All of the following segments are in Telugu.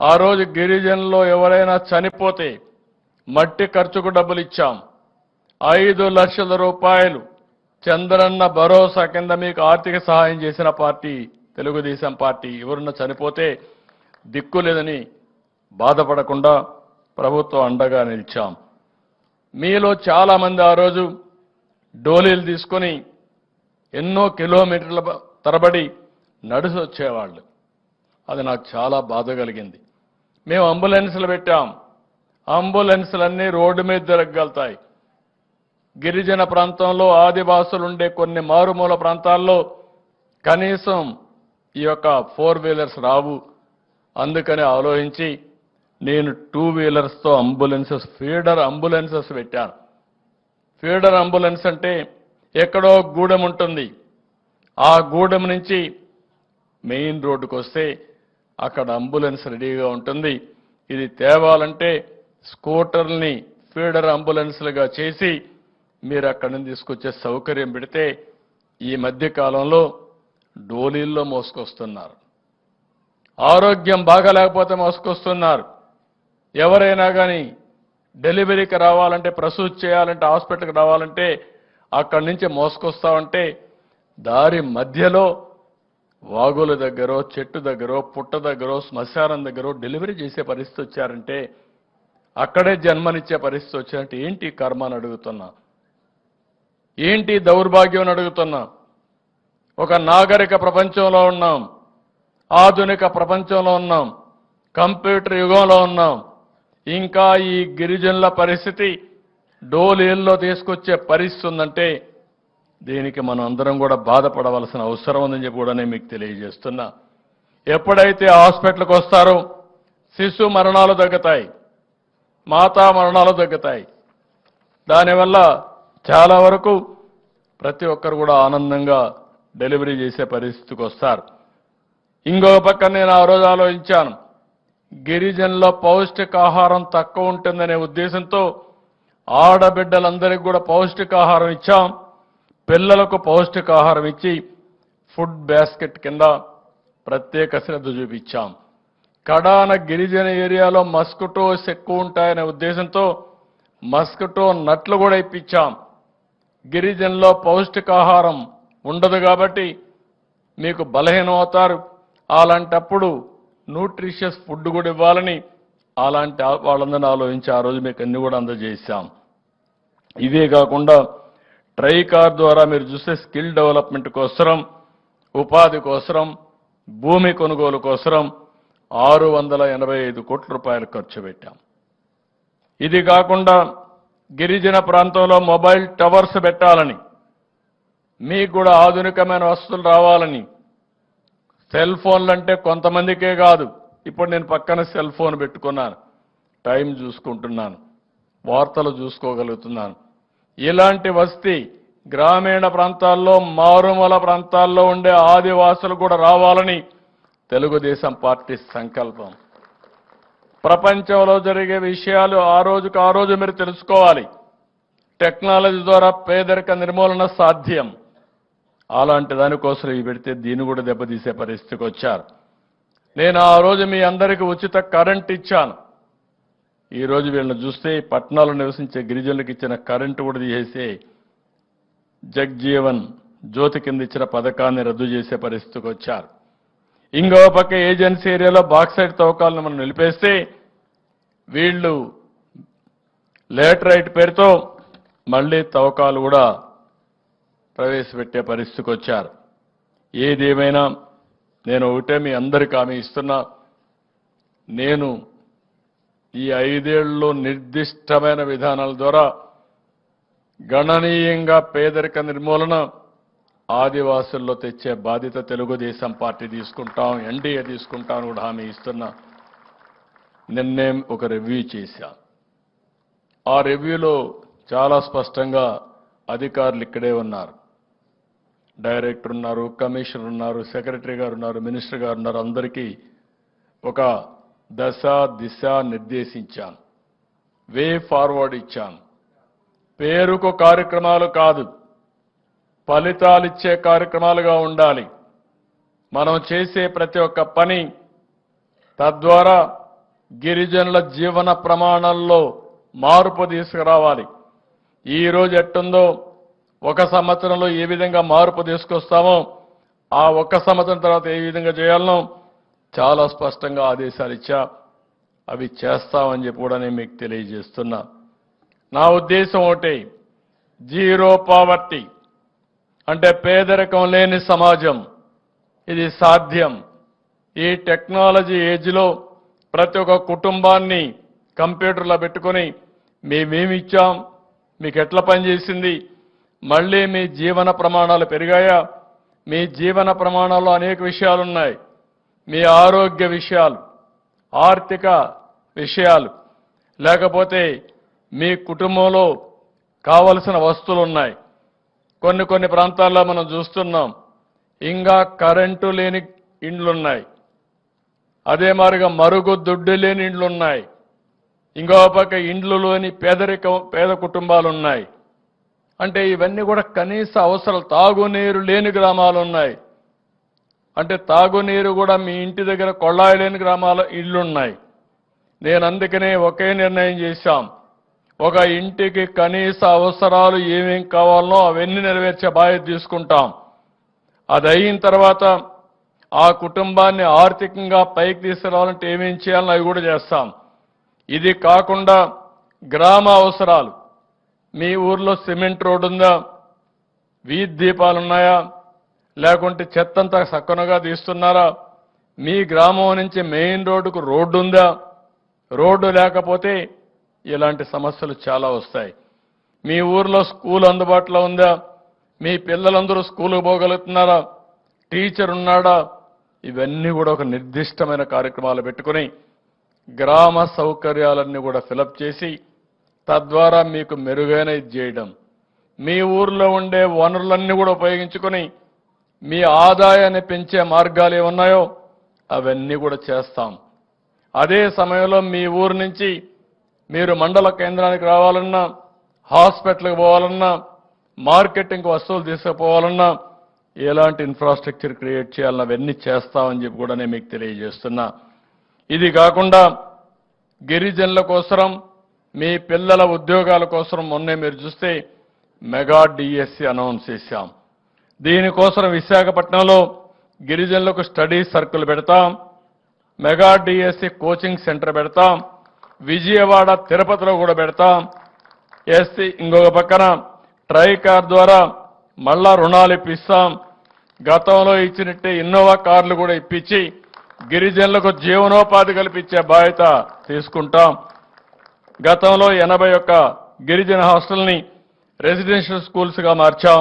ఆ రోజు గిరిజనులో ఎవరైనా చనిపోతే మట్టి ఖర్చుకు డబ్బులు ఇచ్చాం. ఐదు లక్షల రూపాయలు. చంద్రన్న భరోసా కింద మీకు ఆర్థిక సహాయం చేసిన పార్టీ తెలుగుదేశం పార్టీ ఎవరన్నా చనిపోతే దిక్కు లేదని బాధపడకుండా ప్రభుత్వం అండగా నిలిచాం. మీలో చాలామంది ఆ రోజు డోలీలు తీసుకొని ఎన్నో కిలోమీటర్ల తరబడి నడిచి వచ్చేవాళ్ళు అది నాకు చాలా బాధ కలిగింది. మేము అంబులెన్స్లు పెట్టాం. అంబులెన్సులన్నీ రోడ్డు మీద తిరగలుగుతాయి గిరిజన ప్రాంతంలో ఆదివాసులు ఉండే కొన్ని మారుమూల ప్రాంతాల్లో కనీసం ఈ యొక్క ఫోర్ వీలర్స్ రావు. అందుకని ఆలోచించి నేను టూ వీలర్స్తో అంబులెన్సెస్ ఫీడర్ అంబులెన్సెస్ పెట్టాను. ఫీడర్ అంబులెన్స్ అంటే ఎక్కడో గూడెం ఉంటుంది. ఆ గూడెం నుంచి మెయిన్ రోడ్డుకు వస్తే అక్కడ అంబులెన్స్ రెడీగా ఉంటుంది. ఇది తేవాలంటే స్కూటర్ని ఫీడర్ అంబులెన్స్లుగా చేసి మీరు అక్కడి నుంచి తీసుకొచ్చే సౌకర్యం పెడితే ఈ మధ్య కాలంలో డోలీల్లో మోసుకొస్తున్నారు. ఆరోగ్యం బాగలేకపోతే మోసుకొస్తున్నారు. ఎవరైనా కానీ డెలివరీకి రావాలంటే ప్రసూతి చేయాలంటే హాస్పిటల్కి రావాలంటే అక్కడి నుంచి మోసుకొస్తామంటే దారి మధ్యలో వాగుల దగ్గర చెట్టు దగ్గర పుట్ట దగ్గర శ్మశానం దగ్గర డెలివరీ చేసే పరిస్థితి వచ్చారంటే అక్కడే జన్మనిచ్చే పరిస్థితి వచ్చారంటే ఏంటి కర్మ అని అడుగుతున్నా? ఏంటి దౌర్భాగ్యం అని అడుగుతున్నా? ఒక నాగరిక ప్రపంచంలో ఉన్నాం. ఆధునిక ప్రపంచంలో ఉన్నాం. కంప్యూటర్ యుగంలో ఉన్నాం. ఇంకా ఈ గిరిజనుల పరిస్థితి డోలేల్లో తీసుకొచ్చే పరిస్థితి ఉందంటే దీనికి మనం అందరం కూడా బాధపడవలసిన అవసరం ఉందని చెప్పి కూడా నేను మీకు తెలియజేస్తున్నా. ఎప్పుడైతే హాస్పిటల్కి వస్తారో శిశు మరణాలు తగ్గుతాయి మాతా మరణాలు తగ్గుతాయి. దానివల్ల చాలా వరకు ప్రతి ఒక్కరు కూడా ఆనందంగా డెలివరీ చేసే పరిస్థితికి వస్తారు. ఇంకొక పక్క నేను ఆ రోజు ఆలోచించాను గిరిజనుల పౌష్టికాహారం తక్కువ ఉంటుందనే ఉద్దేశంతో ఆడబిడ్డలందరికీ కూడా పౌష్టికాహారం ఇచ్చాం. పిల్లలకు పౌష్టికాహారం ఇచ్చి ఫుడ్ బాస్కెట్ కింద ప్రత్యేక శ్రద్ధ చూపించాం. కడాన గిరిజన ఏరియాలో మస్కిటోస్ ఎక్కువ ఉంటాయనే ఉద్దేశంతో మస్కిటో నట్లు కూడా ఇప్పించాం. గిరిజనలో పౌష్టికాహారం ఉండదు కాబట్టి మీకు బలహీనం అవుతారు. అలాంటప్పుడు న్యూట్రిషియస్ ఫుడ్ కూడా ఇవ్వాలని అలాంటి వాళ్ళందరినీ ఆలోచించి ఆ రోజు మీకు అన్ని కూడా అందజేశాం. ఇవే కాకుండా ట్రై కార్ ద్వారా మీరు చూస్తే స్కిల్ డెవలప్మెంట్ కోసరం ఉపాధి కోసరం భూమి కొనుగోలు కోసరం ఆరు వందల ఎనభై ఐదు కోట్ల రూపాయలు ఖర్చు పెట్టాం. ఇది కాకుండా గిరిజన ప్రాంతంలో మొబైల్ టవర్స్ పెట్టాలని మీకు కూడా ఆధునికమైన వస్తువులు రావాలని. సెల్ ఫోన్లు అంటే కొంతమందికే కాదు ఇప్పుడు నేను పక్కన సెల్ ఫోన్ పెట్టుకున్నాను టైం చూసుకుంటున్నాను వార్తలు చూసుకోగలుగుతున్నాను. ఇలాంటి వస్తీ గ్రామీణ ప్రాంతాల్లో మారుమూల ప్రాంతాల్లో ఉండే ఆదివాసులు కూడా రావాలని తెలుగుదేశం పార్టీ సంకల్పం. ప్రపంచంలో జరిగే విషయాలు ఆ రోజుకు ఆ రోజు మీరు తెలుసుకోవాలి. టెక్నాలజీ ద్వారా పేదరిక నిర్మూలన సాధ్యం. అలాంటి దానికోసం ఇవి పెడితే దీన్ని కూడా దెబ్బతీసే పరిస్థితికి వచ్చారు. నేను ఆ రోజు మీ అందరికీ ఉచిత కరెంట్ ఇచ్చాను. ఈ రోజు వీళ్ళని చూస్తే పట్టణాల్లో నివసించే గిరిజనులకు ఇచ్చిన కరెంటు కూడా తీసేసి జగ్జీవన్ జ్యోతి కింద ఇచ్చిన పథకాన్ని రద్దు చేసే పరిస్థితికి వచ్చారు. ఇంకో పక్క ఏజెన్సీ ఏరియాలో బాక్సైడ్ తవ్వకాలను మనం నిలిపేస్తే వీళ్ళు లేటరైట్ పేరుతో మళ్ళీ తవ్వకాలు కూడా ప్రవేశపెట్టే పరిస్థితికి వచ్చారు. ఏదేమైనా నేను ఒకటే మీ అందరికీ హామీ ఇస్తున్నా. నేను ఈ ఐదేళ్ళలో నిర్దిష్టమైన విధానాల ద్వారా గణనీయంగా పేదరిక నిర్మూలన ఆదివాసుల్లో తెచ్చే బాధ్యత తెలుగుదేశం పార్టీ తీసుకుంటాం ఎన్డీఏ తీసుకుంటాం కూడా హామీ ఇస్తున్నా నిన్నే ఒక రివ్యూ చేశా. ఆ రివ్యూలో చాలా స్పష్టంగా అధికారులు ఇక్కడే ఉన్నారు. డైరెక్టర్ ఉన్నారు కమిషనర్ ఉన్నారు సెక్రటరీ గారు ఉన్నారు మినిస్టర్ గారు ఉన్నారు. అందరికీ ఒక దశ దిశ నిర్దేశించాను. వే ఫార్వర్డ్ ఇచ్చాను. పేరుకు కార్యక్రమాలు కాదు. ఫలితాలిచ్చే కార్యక్రమాలుగా ఉండాలి. మనం చేసే ప్రతి ఒక్క పని తద్వారా గిరిజనుల జీవన ప్రమాణాల్లో మార్పు తీసుకురావాలి. ఈ రోజు ఎట్టుందో ఒక సంవత్సరంలో ఏ విధంగా మార్పు తీసుకొస్తామో ఆ ఒక్క సంవత్సరం తర్వాత ఏ విధంగా చేయాలనో చాలా స్పష్టంగా ఆదేశాలు ఇచ్చా. అవి చేస్తామని చెప్పి కూడా నేను మీకు తెలియజేస్తున్నా. నా ఉద్దేశం ఒకటి. జీరో పావర్టీ అంటే పేదరికం లేని సమాజం. ఇది సాధ్యం. ఈ టెక్నాలజీ ఏజ్లో ప్రతి ఒక్క కుటుంబాన్ని కంప్యూటర్లో పెట్టుకొని మేమేమిచ్చాం మీకు ఎట్లా పనిచేసింది మళ్ళీ మీ జీవన ప్రమాణాలు పెరిగాయా? మీ జీవన ప్రమాణాల్లో అనేక విషయాలు ఉన్నాయి మీ ఆరోగ్య విషయాలు ఆర్థిక విషయాలు లేకపోతే మీ కుటుంబంలో కావలసిన వస్తువులు ఉన్నాయి. కొన్ని కొన్ని ప్రాంతాల్లో మనం చూస్తున్నాం ఇంకా కరెంటు లేని ఇండ్లున్నాయి. అదే మారుగా మరుగు దుడ్డు లేని ఇండ్లున్నాయి. ఇంకో పక్క ఇండ్లులోని పేదరిక పేదరికం పేద కుటుంబాలు ఉన్నాయి అంటే ఇవన్నీ కూడా కనీస అవసరాలు తాగునీరు లేని గ్రామాలు ఉన్నాయి అంటే తాగునీరు కూడా మీ ఇంటి దగ్గర కొళ్ళాయిలేని గ్రామాల ఇళ్ళున్నాయి. నేను అందుకనే ఒకే నిర్ణయం చేశాం. ఒక ఇంటికి కనీస అవసరాలు ఏమేం కావాలనో అవన్నీ నెరవేర్చే బాధ్యత తీసుకుంటాం. అది అయిన తర్వాత ఆ కుటుంబాన్ని ఆర్థికంగా పైకి తీసుకురావాలంటే ఏమేం చేయాలని అవి కూడా చేస్తాం. ఇది కాకుండా గ్రామ అవసరాలు. మీ ఊర్లో సిమెంట్ రోడ్ ఉందా వీధి దీపాలు ఉన్నాయా లేకుంటే చెత్తంతా సక్కనగా తీస్తున్నారా? మీ గ్రామం నుంచి మెయిన్ రోడ్డుకు రోడ్డు ఉందా రోడ్డు లేకపోతే ఇలాంటి సమస్యలు చాలా వస్తాయి. మీ ఊర్లో స్కూల్ అందుబాటులో ఉందా? మీ పిల్లలందరూ స్కూల్కి పోగలుగుతున్నారా? టీచర్ ఉన్నాడా? ఇవన్నీ కూడా ఒక నిర్దిష్టమైన కార్యక్రమాలు పెట్టుకుని గ్రామ సౌకర్యాలన్నీ కూడా ఫిలప్ చేసి తద్వారా మీకు మెరుగైన ఇది చేయడం. మీ ఊర్లో ఉండే వనరులన్నీ కూడా ఉపయోగించుకొని మీ ఆదాయాన్ని పెంచే మార్గాలు ఏమున్నాయో అవన్నీ కూడా చేస్తాం. అదే సమయంలో మీ ఊరు నుంచి మీరు మండల కేంద్రానికి రావాలన్నా హాస్పిటల్కి పోవాలన్నా మార్కెటింగ్ వస్తువులు తీసుకుపోవాలన్నా ఎలాంటి ఇన్ఫ్రాస్ట్రక్చర్ క్రియేట్ చేయాలన్నా అవన్నీ చేస్తామని చెప్పి కూడా నేను మీకు తెలియజేస్తున్నా. ఇది కాకుండా గిరిజనుల కోసరం మీ పిల్లల ఉద్యోగాల కోసం మొన్నే మీరు చూస్తే మెగా డిఎస్సి అనౌన్స్ చేశాం. దీనికోసం విశాఖపట్నంలో గిరిజనులకు స్టడీ సర్కిల్ పెడతాం మెగా డిఎస్సి కోచింగ్ సెంటర్ పెడతాం విజయవాడ తిరుపతిలో కూడా పెడతాం. ఎస్సీ ఇంకొక పక్కన ట్రైకార్ ద్వారా మళ్ళా రుణాలు ఇప్పిస్తాం. గతంలో ఇచ్చినట్టే ఇన్నోవా కార్లు కూడా ఇప్పించి గిరిజనులకు జీవనోపాధి కల్పించే బాధ్యత తీసుకుంటాం. గతంలో ఎనభై ఒక్క గిరిజన హాస్టల్ని రెసిడెన్షియల్ స్కూల్స్గా మార్చాం.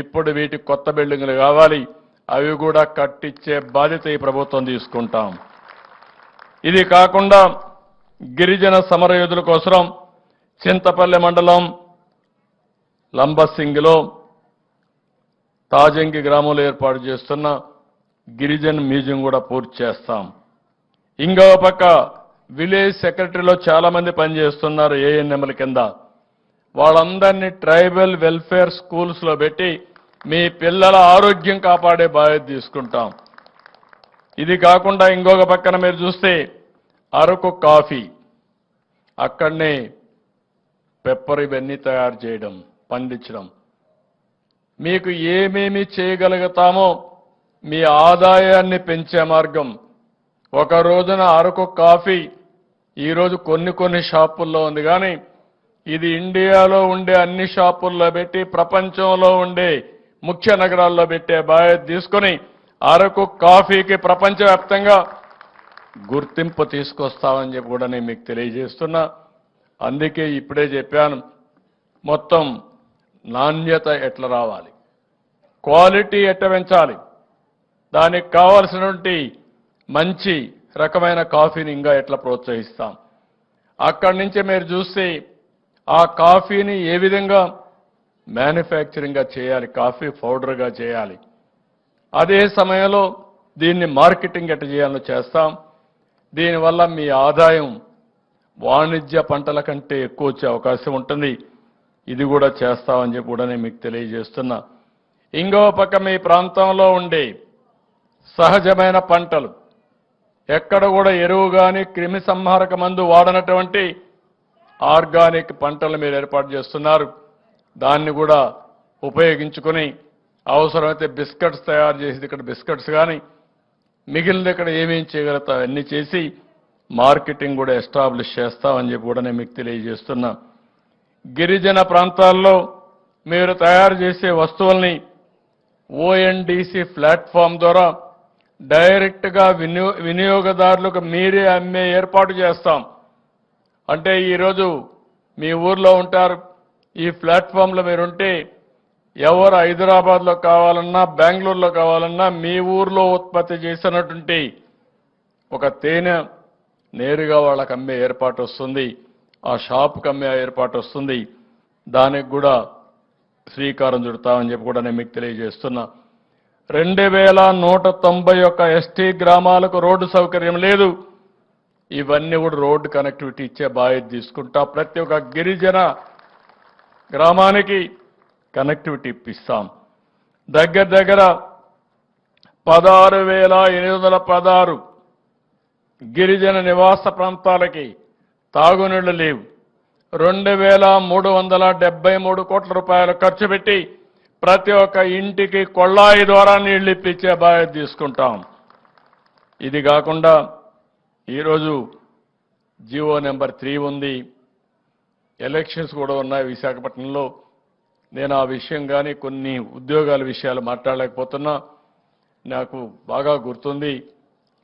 ఇప్పుడు వీటికి కొత్త బిల్డింగ్లు కావాలి. అవి కూడా కట్టించే బాధ్యత ఈ ప్రభుత్వం తీసుకుంటాం. ఇది కాకుండా గిరిజన సమరయోధుల కోసం చింతపల్లి మండలం లంబసింగిలో తాజంగి గ్రామంలో ఏర్పాటు చేస్తున్న గిరిజన్ మ్యూజియం కూడా పూర్తి చేస్తాం. ఇంకో పక్క విలేజ్ సెక్రటరీలో చాలామంది పనిచేస్తున్నారు ఏఎన్ఎంల కింద. వాళ్ళందరినీ ట్రైబల్ వెల్ఫేర్ స్కూల్స్లో పెట్టి మీ పిల్లల ఆరోగ్యం కాపాడే బాధ్యత తీసుకుంటాం. ఇది కాకుండా ఇంకొక పక్కన మీరు చూస్తే అరకు కాఫీ. అక్కడనే పెప్పర్ ఇవన్నీ తయారు చేయడం పండించడం. మీకు ఏమేమి చేయగలుగుతామో మీ ఆదాయాన్ని పెంచే మార్గం. ఒక రోజున అరకు కాఫీ ఈరోజు కొన్ని కొన్ని షాపుల్లో ఉంది కానీ ఇది ఇండియాలో ఉండే అన్ని షాపుల్లో పెట్టి ప్రపంచంలో ఉండే ముఖ్య నగరాల్లో పెట్టే బాధ్యత తీసుకొని అరకు కాఫీకి ప్రపంచవ్యాప్తంగా గుర్తింపు తీసుకొస్తామని చెప్పి కూడా నేను మీకు తెలియజేస్తున్నా. అందుకే ఇప్పుడే చెప్పాను మొత్తం నాణ్యత ఎట్లా రావాలి? క్వాలిటీ ఎట్ట పెంచాలి? దానికి కావలసినటువంటి మంచి రకమైన కాఫీని ఇంకా ఎట్లా ప్రోత్సహిస్తాం? అక్కడి నుంచి మీరు చూస్తే ఆ కాఫీని ఏ విధంగా మ్యానుఫ్యాక్చరింగ్గా చేయాలి కాఫీ పౌడర్గా చేయాలి? అదే సమయంలో దీన్ని మార్కెటింగ్ ఎట్ట చేయాలో చేస్తాం. దీనివల్ల మీ ఆదాయం వాణిజ్య పంటల కంటే ఎక్కువ వచ్చే అవకాశం ఉంటుంది. ఇది కూడా చేస్తామని చెప్పి కూడా నేను మీకు తెలియజేస్తున్నా. ఇంకో పక్క మీ ప్రాంతంలో ఉండే సహజమైన పంటలు ఎక్కడ కూడా ఎరువు కానీ క్రిమి సంహారక మందు వాడనటువంటి ఆర్గానిక్ పంటలు మీరు ఏర్పాటు చేస్తున్నారు. దాన్ని కూడా ఉపయోగించుకొని అవసరమైతే బిస్కెట్స్ తయారు చేసి ఇక్కడ బిస్కెట్స్ కానీ మిగిలిన ఇక్కడ ఏమేం చేయగలుగుతా అన్ని చేసి మార్కెటింగ్ కూడా ఎస్టాబ్లిష్ చేస్తామని చెప్పి కూడా నేను మీకు తెలియజేస్తున్నా. గిరిజన ప్రాంతాల్లో మీరు తయారు చేసే వస్తువుల్ని ఓఎన్డీసీ ప్లాట్ఫామ్ ద్వారా డైరెక్ట్గా వినియో వినియోగదారులకు మీరే అమ్మే ఏర్పాటు చేస్తాం. అంటే ఈరోజు మీ ఊర్లో ఉంటారు ఈ ప్లాట్ఫామ్లో మీరుంటే ఎవరు హైదరాబాద్లో కావాలన్నా బెంగళూరులో కావాలన్నా మీ ఊర్లో ఉత్పత్తి చేసినటువంటి ఒక తేనె నేరుగా వాళ్ళకి అమ్మే ఏర్పాటు వస్తుంది ఆ షాప్కి అమ్మే ఏర్పాటు వస్తుంది. దానికి కూడా శ్రీకారం చుడతామని చెప్పి కూడా నేను మీకు తెలియజేస్తున్నా. రెండు వేల నూట తొంభై ఒక్క ఎస్టీ గ్రామాలకు రోడ్డు సౌకర్యం లేదు. ఇవన్నీ కూడా రోడ్డు కనెక్టివిటీ ఇచ్చే బాధ్యత తీసుకుంటా ప్రతి ఒక్క గిరిజన గ్రామానికి కనెక్టివిటీ ఇప్పిస్తాం. దగ్గర దగ్గర పదహారు వేల ఎనిమిది వందల పదహారు గిరిజన నివాస ప్రాంతాలకి తాగునీళ్ళు లేవు. రెండు వేల మూడు వందల డెబ్బై మూడు కోట్ల రూపాయలు ఖర్చు పెట్టి ప్రతి ఒక్క ఇంటికి కొళ్ళాయి ద్వారా నీళ్ళు ఇప్పించే బాధ్యత తీసుకుంటాం. ఇది కాకుండా ఈరోజు జియో నెంబర్ త్రీ ఉంది. ఎలక్షన్స్ కూడా ఉన్నాయి విశాఖపట్నంలో. నేను ఆ విషయం కానీ కొన్ని ఉద్యోగాల విషయాలు మాట్లాడలేకపోతున్నా. నాకు బాగా గుర్తుంది.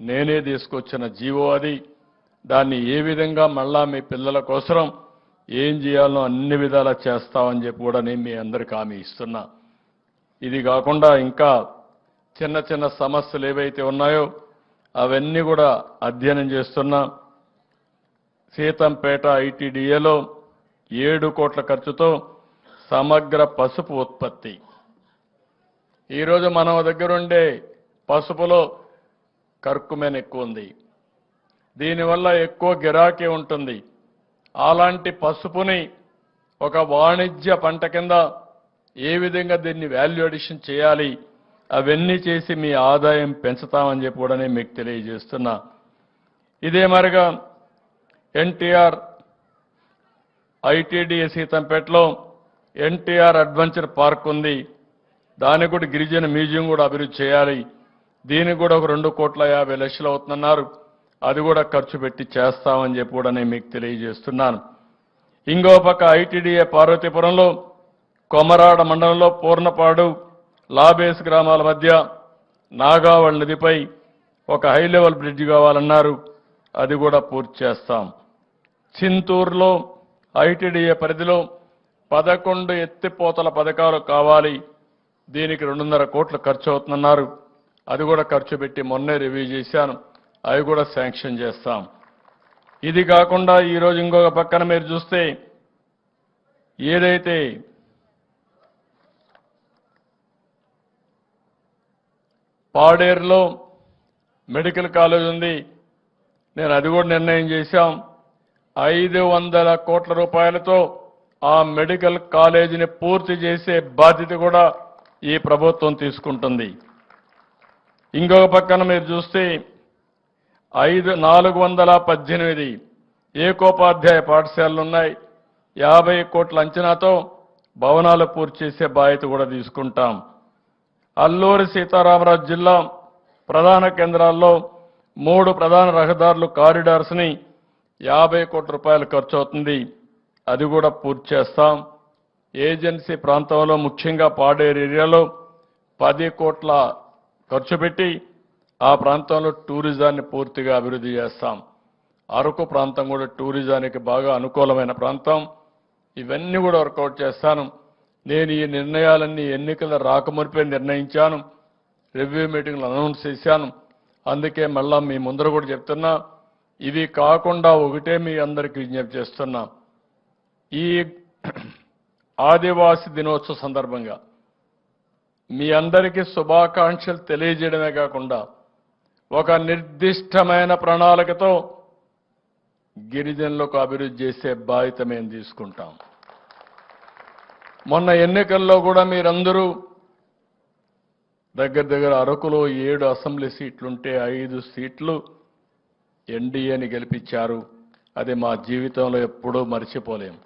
నేనే తీసుకొచ్చిన జీవో అది. దాన్ని ఏ విధంగా మళ్ళా మీ పిల్లల కోసం ఏం చేయాలో అన్ని విధాలా చేస్తామని చెప్పి కూడా నేను మీ అందరికి హామీ ఇస్తున్నా. ఇది కాకుండా ఇంకా చిన్న చిన్న సమస్యలు ఏవైతే ఉన్నాయో అవన్నీ కూడా అధ్యయనం చేస్తున్నా సీతంపేట ఐటీడీఏలో ఏడు కోట్ల ఖర్చుతో సమగ్ర పసుపు ఉత్పత్తి. ఈరోజు మన దగ్గరుండే పసుపులో కర్కుమెన్ ఎక్కువ ఉంది. దీనివల్ల ఎక్కువ గిరాకీ ఉంటుంది. అలాంటి పసుపుని ఒక వాణిజ్య పంట కింద ఏ విధంగా దీన్ని వాల్యూ అడిషన్ చేయాలి? అవన్నీ చేసి మీ ఆదాయం పెంచుతామని చెప్పి కూడా నేను మీకు తెలియజేస్తున్నా. ఇదే మరిగా ఎన్టీఆర్ ఐటీడీఏ సీతంపేటలో ఎన్టీఆర్ అడ్వెంచర్ పార్క్ ఉంది. దానికి కూడా గిరిజన మ్యూజియం కూడా అభివృద్ధి చేయాలి. దీనికి కూడా ఒక రెండు కోట్ల యాభై లక్షలు అవుతుందన్నారు. అది కూడా ఖర్చు పెట్టి చేస్తామని చెప్పి కూడా నేను మీకు తెలియజేస్తున్నాను. ఇంకో పక్క ఐటీడీఏ పార్వతీపురంలో కొమరాడ మండలంలో పూర్ణపాడు లాబేస్ గ్రామాల మధ్య నాగావళ్ నదిపై ఒక హై లెవెల్ బ్రిడ్జ్ కావాలన్నారు. అది కూడా పూర్తి చేస్తాం. చింతూరులో ఐటీడీఏ పరిధిలో పదకొండు ఎత్తిపోతల పథకాలు కావాలి. దీనికి రెండున్నర కోట్లు ఖర్చు అవుతుందన్నారు. అది కూడా ఖర్చు పెట్టి మొన్నే రివ్యూ చేశాను. అవి కూడా శాంక్షన్ చేస్తాం. ఇది కాకుండా ఈరోజు ఇంకొక పక్కన మీరు చూస్తే ఏదైతే పాడేరులో మెడికల్ కాలేజ్ ఉంది. నేను అది కూడా నిర్ణయం చేశాం. ఐదు వందల కోట్ల రూపాయలతో ఆ మెడికల్ కాలేజీని పూర్తి చేసే బాధ్యత కూడా ఈ ప్రభుత్వం తీసుకుంటుంది. ఇంకొక పక్కన మీరు చూస్తే ఐదు నాలుగు వందల పద్దెనిమిది ఏకోపాధ్యాయ పాఠశాలలు ఉన్నాయి. యాభై కోట్ల అంచనాతో భవనాలు పూర్తి చేసే బాధ్యత కూడా తీసుకుంటాం. అల్లూరి సీతారామరాజు జిల్లా ప్రధాన కేంద్రాల్లో మూడు ప్రధాన రహదారులు కారిడార్స్ని యాభై కోట్ల రూపాయలు ఖర్చు అవుతుంది అది కూడా పూర్తి చేస్తాం. ఏజెన్సీ ప్రాంతంలో ముఖ్యంగా పాడేరు ఏరియాలో పది కోట్ల ఖర్చు పెట్టి ఆ ప్రాంతంలో టూరిజాన్ని పూర్తిగా అభివృద్ధి చేస్తాం. అరకు ప్రాంతం కూడా టూరిజానికి బాగా అనుకూలమైన ప్రాంతం. ఇవన్నీ కూడా వర్కౌట్ చేస్తాను. నేను ఈ నిర్ణయాలన్నీ ఎన్నికల రాకమునిపై నిర్ణయించాను. రివ్యూ మీటింగ్లు అనౌన్స్ చేశాను. అందుకే మళ్ళా మీ ముందర కూడా చెప్తున్నా ఇవి కాకుండా ఒకటే మీ అందరికీ విజ్ఞప్తి చేస్తున్నా. ఈ ఆదివాసి దినోత్సవ సందర్భంగా మీ అందరికీ శుభాకాంక్షలు తెలియజేయడమే కాకుండా ఒక నిర్దిష్టమైన ప్రణాళికతో గిరిజనులకు అభివృద్ధి చేసే బాధ్యత మేము తీసుకుంటాం. మొన్న ఎన్నికల్లో కూడా మీరందరూ దగ్గర దగ్గర అరకులో ఏడు అసెంబ్లీ సీట్లుంటే ఐదు సీట్లు ఎన్డీఏని గెలిపించారు. అది మా జీవితంలో ఎప్పుడూ మర్చిపోలేము.